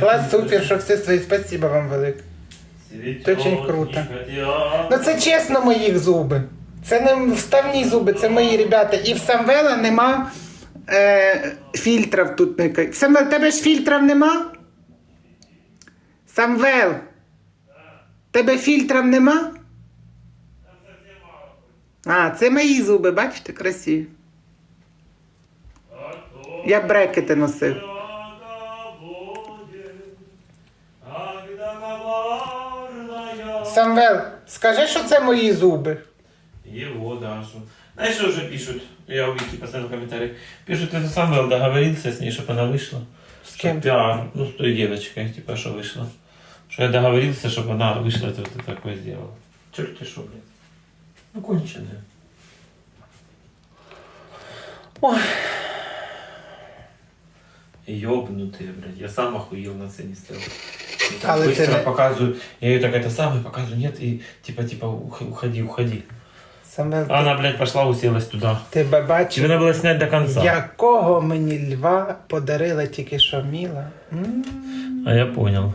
Клас, супер, що все свої спасибо вам велике. Це очень круто. Ну це чесно моїх зуби. Це не вставні зуби, це мої ребята. І в Самвела нема е, фільтрів тут. ка- Самвел, тебе ж фільтрів нема? Самвел. Тебе фільтрів нема? А, це мої зуби, бачите, красиві. Я брекети носив. Самвел, скажи, що це мої зуби. Его, да, что. Знаешь, что уже пишут? Я у Вики поставил комментарий. Пишут, это Самвел договорился с ней, чтобы она вышла. С кем? Что Пиар, ну, с той девочкой, типа, что вышла. Что я договорился, чтобы она вышла, это ты такое сделала. Черт ты шо, блядь. Ну, конченая. Ой. Ёбнутые, блядь. Я сам охуел на цене стоял. И так Але быстро ти не- показываю. Я ее так это самое показываю. Нет, и типа, типа, ух- уходи, уходи. Самвел, А она, блядь, пошла, уселась туда. тебе бачив? Тебе надо было снять до конца. Якого мені льва подарила тільки що Міла? М. А я понял.